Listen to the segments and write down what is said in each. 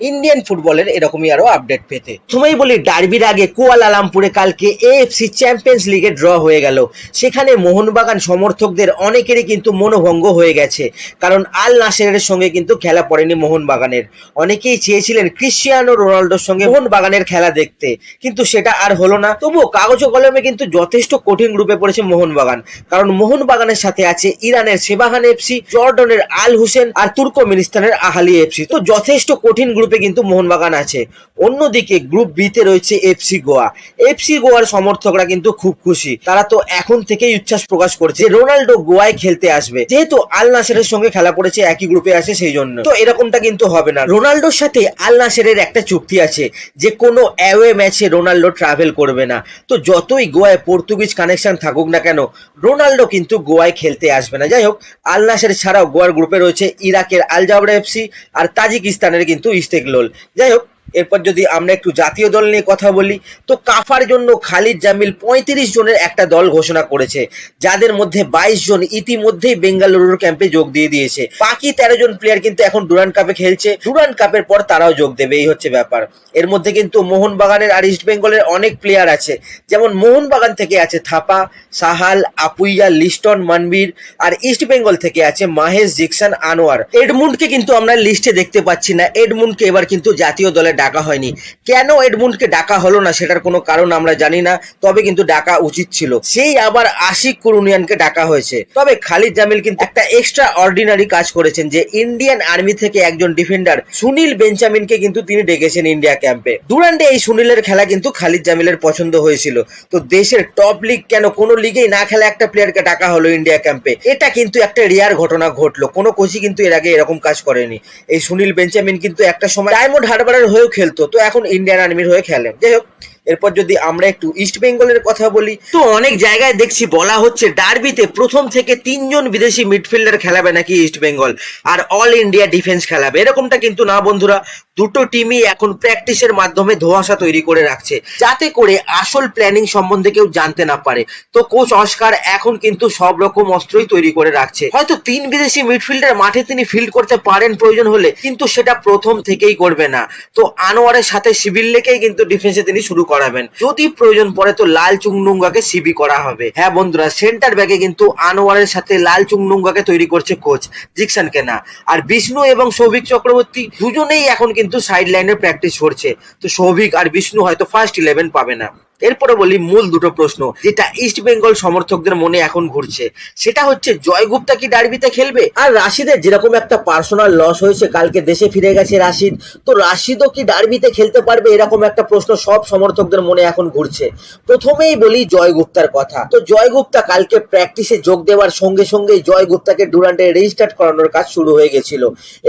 Indian ফুটবলের এরকমই আরও আপডেট পেতে। প্রথমেই বলি ডার্বির আগে কুয়ালালামপুরে কালকে এএফসি চ্যাম্পিয়ন্স লিগে ড্র হয়ে গেল। সেখানে মোহনবাগান সমর্থকদের অনেকেরই কিন্তু মনোভঙ্গ হয়ে গেছে। কারণ আল নাসেরের সঙ্গে কিন্তু খেলা পড়েনি মোহনবাগানের। অনেকেই চেয়েছিলেন ক্রিশ্চিয়ানো রোনাল্ডোর সঙ্গে মোহনবাগানের খেলা দেখতে। কিন্তু সেটা আর হলো না। তবুও কাগজ কলমে কিন্তু যথেষ্ট কঠিন গ্রুপে পড়েছে মোহনবাগান। কারণ মোহনবাগানের সাথে আছে ইরানের সেবাহান এফসি জর্ডনের আল হুসেন আর তুর্কমেনিস্তানের আহালি এফসি তো যথেষ্ট কঠিন গ্রুপে কিন্তু মোহনবাগান আছে। অন্যদিকে গ্রুপ বিতে রয়েছে এফসি গোয়া। এফসি গোয়ার সমর্থকরা কিন্তু খুব খুশি। তারা তো এখন থেকেই উচ্ছ্বাস প্রকাশ করছে রোনাল্ডো গোয়ায় খেলতে আসবে। যেহেতু আল নাসেরের সঙ্গে খেলা পড়েছে একই গ্রুপে আছে সেই জন্য। তো এরকমটা কিন্তু হবে না। রোনাল্ডোর সাথে আল নাসেরের একটা চুক্তি আছে যে কোনো অ্যাওয়ে ম্যাচে রোনাল্ডো ট্রাভেল করবে না। তো যতই গোয়ায় পর্তুগিজ কানেকশন থাকুক না কেন, রোনাল্ডো কিন্তু গোয়ায় খেলতে আসবে না। যাই হোক, আল নাসের ছাড়াও গোয়ার গ্রুপে রয়েছে ইরাকের আল জাবরা এফসি আর তাজিকিস্তানের কিন্তু ইস্তেকলোল যাই হোক এরপর যদি আমরা একটু জাতীয় দল নিয়ে কথা বলি, তো কাফার জন্য খালিদ জামিল পঁয়ত্রিশ জনের একটা দল ঘোষণা করেছে, যাদের মধ্যে বাইশ জন ইতিমধ্যেই বেঙ্গালুরুর ক্যাম্পে যোগ দিয়ে দিয়েছে। বাকি তেরো জন প্লেয়ার কিন্তু এখন ডুরান কাপে খেলছে। ডুরান কাপের পর তারাও যোগ দেবে, এই হচ্ছে ব্যাপার। এর মধ্যে কিন্তু মোহনবাগানের আর ইস্ট বেঙ্গলের অনেক প্লেয়ার আছে। যেমন মোহনবাগান থেকে আছে থাপা, সাহাল, আপুইয়া, লিস্টন, মানবীর, আর ইস্ট বেঙ্গল থেকে আছে মাহেশ, জিকসান, আনোয়ার। এডমুন্ডকে কিন্তু আমরা লিস্টে দেখতে পাচ্ছি না। এডমুন্ডকে এবার কিন্তু জাতীয় দলে ডাকা হয়নি। কেন এডমুন্ডকে ডাকা হলো না সেটার কোনো কারণ আমরা জানি না, তবে কিন্তু ডাকা উচিত ছিল। সেই আবার আশিক কুরুনিয়ানকে ডাকা হয়েছে। তবে খালিদ জামিল কিন্তু একটা এক্সট্রা অর্ডিনারি কাজ করেছেন যে, ইন্ডিয়ান আর্মি থেকে একজন ডিফেন্ডার সুনীল বেঞ্চামিনকে কিন্তু তিনি ডেকেছেন ইন্ডিয়া ক্যাম্পে। দুরান্ডে এই সুনীলের খেলা কিন্তু খালিদ জামিলের পছন্দ হয়েছিল। তো দেশের টপ লিগ কেন কোনো লিগেই না খেলা একটা প্লেয়ারকে ডাকা হলো ইন্ডিয়া ক্যাম্পে? এটা কিন্তু একটা রিয়ার ঘটনা ঘটলো। কোনো কোচই কিন্তু এর আগে এরকম কাজ করেনি। এই সুনীল বেঞ্চামিন কিন্তু একটা সময় ডায়মন্ড হারবারের হয়েও খেলতো। তো এখন ইন্ডিয়ান আর্মির হয়ে খেলে। যাই হোক এরপর যদি আমরা একটু ইস্ট বেঙ্গলের কথা বলি, তো অনেক জায়গায় দেখছি বলা হচ্ছে ডার্বিতে প্রথম থেকে তিনজন বিদেশি মিডফিল্ডার খেলাবে নাকি ইস্ট বেঙ্গল আর অল ইন্ডিয়া ডিফেন্স খেলাবে। এরকমটা কিন্তু না বন্ধুরা, দুটো টিমই এখন প্র্যাকটিসের মাধ্যমে ধোঁয়াশা তৈরি করে রাখছে, যাতে করে আসল প্ল্যানিং সম্বন্ধে কেউ জানতে না পারে। তো কোচ অস্কার এখন কিন্তু সব রকম অস্ত্রই তৈরি করে রাখছে। হয়তো তিন বিদেশি মিডফিল্ডার মাঠে তিনি ফিল্ড করতে পারেন প্রয়োজন হলে, কিন্তু সেটা প্রথম থেকেই করবে না। তো আনোয়ারের সাথে সিভিল্লেকেই কিন্তু ডিফেন্সে তিনি শুরু করাবেন। যদি প্রয়োজন পড়ে তো লাল চুংনুঙ্গাকে সিবি করা হবে। হ্যাঁ বন্ধুরা সেন্টার ব্যাকে কিন্তু আনোয়ারের সাথে লাল চুংনুঙ্গাকে তৈরি করছে কোচ জিকসানকে কেনা। আর বিষ্ণু এবং সৌভিক চক্রবর্তী দুজনেই এখন কিন্তু সাইড লাইনে প্র্যাকটিস করছে। তো সৌভিক আর বিষ্ণু হয়তো ফার্স্ট ইলেভেন পাবে না। এরপরে বলি মূল দুটো প্রশ্ন, যেটা ইস্ট বেঙ্গল সমর্থকদের মনে এখন ঘুরছে। সেটা হচ্ছে, জয়গুপ্তা কি ডার্বিতে খেলবে? আর রাশিদের যেরকম একটা পার্সোনাল লস হয়েছে, কালকে দেশে ফিরে গেছে রাশিদ, তো রাশিদও কি ডার্বিতে খেলতে পারবে? এরকম একটা প্রশ্ন সব সমর্থকদের মনে এখন ঘুরছে। প্রথমেই বলি জয়গুপ্তার কথা। তো জয়গুপ্তা কালকে প্র্যাকটিসে যোগ দেওয়ার সঙ্গে সঙ্গে জয়গুপ্তাকে ডুরান্ডে রেজিস্টার্ড করানোর কাজ শুরু হয়ে গেছিল।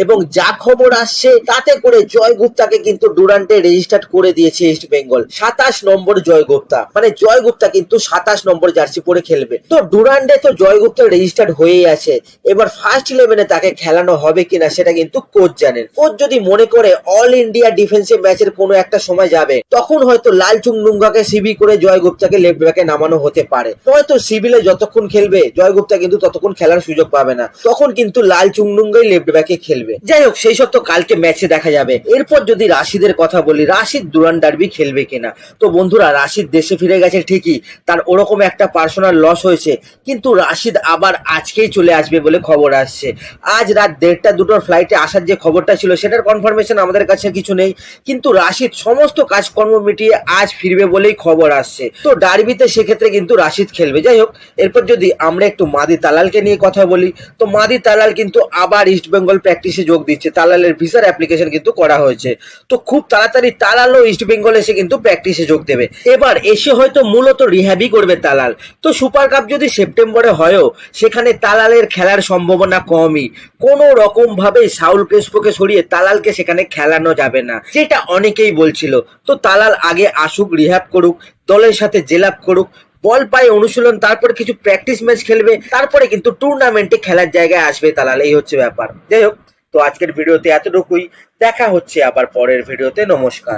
এবং যা খবর আসছে, তাতে করে জয়গুপ্তাকে কিন্তু ডুরান্টে রেজিস্টার্ড করে দিয়েছে ইস্ট বেঙ্গল সাতাশ নম্বর জয়গুপ্তা। মানে জয়গুপ্তা কিন্তু সাতাশ নম্বর জার্সি পরে খেলবে। তো ডুরান্ডে তো জয়গুপ্তা রেজিস্টার্ড হয়েই আছে। এবার ফার্স্ট ইলেভেনে তাকে খেলানো হবে কিনা সেটা কিন্তু কোচ জানেন। কোচ যদি মনে করে অল ইন্ডিয়া ডিফেন্সিভ ম্যাচের কোনো একটা সময় যাবে, তখন হয়তো লাল চুংনুঙ্গাকে সিবি করে জয়গুপ্তাকে লেফট ব্যাকে নামানো হতে পারে। হয়তো সিভিলে যতক্ষণ খেলবে, জয়গুপ্তা কিন্তু ততক্ষণ খেলার সুযোগ পাবে না। তখন কিন্তু লাল চুংনুঙ্গাই লেফট ব্যাকে খেলবে। যাই হোক, সেই সব তো কালকে ম্যাচে দেখা যাবে। এরপর যদি রাশিদের কথা বলি, রাশিদ দুরান ডার্বি খেলবে কিনা? তো বন্ধুরা রাশিদ দেশে ফিরে গেছে ঠিকই, তার ওরকম একটা পার্সোনাল লস হয়েছে। কিন্তু রাশিদ আবার আজকেই চলে আসবে বলে খবর আসছে। আজ রাত দেড়টা দুটোর ফ্লাইটে আসার যে খবরটা ছিল, সেটার কনফার্মেশন আমাদের কাছে কিছু নেই। কিন্তু রাশিদ সমস্ত কাজকর্ম মিটিয়ে আজ ফিরবে বলেই খবর আসছে। তো ডার্বিতে সেক্ষেত্রে কিন্তু রাশিদ খেলবে। যাই হোক, এরপর যদি আমরা একটু মাদি তালালকে নিয়ে কথা বলি, তো মাদি তালাল কিন্তু আবার ইস্ট বেঙ্গল প্র্যাকটিসে যোগ দিচ্ছে। তালালের ভিসার অ্যাপ্লিকেশন কিন্তু করা হয়েছে। তো খুব তাড়াতাড়ি তালালও ইস্ট বেঙ্গল এসে কিন্তু প্র্যাকটিসে যোগ দেবে। এবার এসে হয়তো মূলত রিহ্যাবই করবে তালাল। তো সুপার কাপ যদি সেপ্টেম্বরে হয়ও, সেখানে তালালের খেলার সম্ভাবনা কমই। কোনো রকম ভাবে সাউল ক্রেসপোকে সরিয়ে তালালকে সেখানে খেলানো যাবে না, যেটা অনেকেই বলছিল। তো তালাল আগে আসুক, রিহ্যাব করুক, দলের সাথে জেলাপ করুক, বল পায়ে অনুশীলন, তারপরে কিছু প্র্যাকটিস ম্যাচ খেলবে, তারপরে কিন্তু টুর্নামেন্টে খেলার জায়গায় আসবে তালাল। এই হচ্ছে ব্যাপার। যাই হোক, তো আজকের ভিডিওতে এতটুকুই। দেখা হচ্ছে আবার পরের ভিডিওতে। নমস্কার।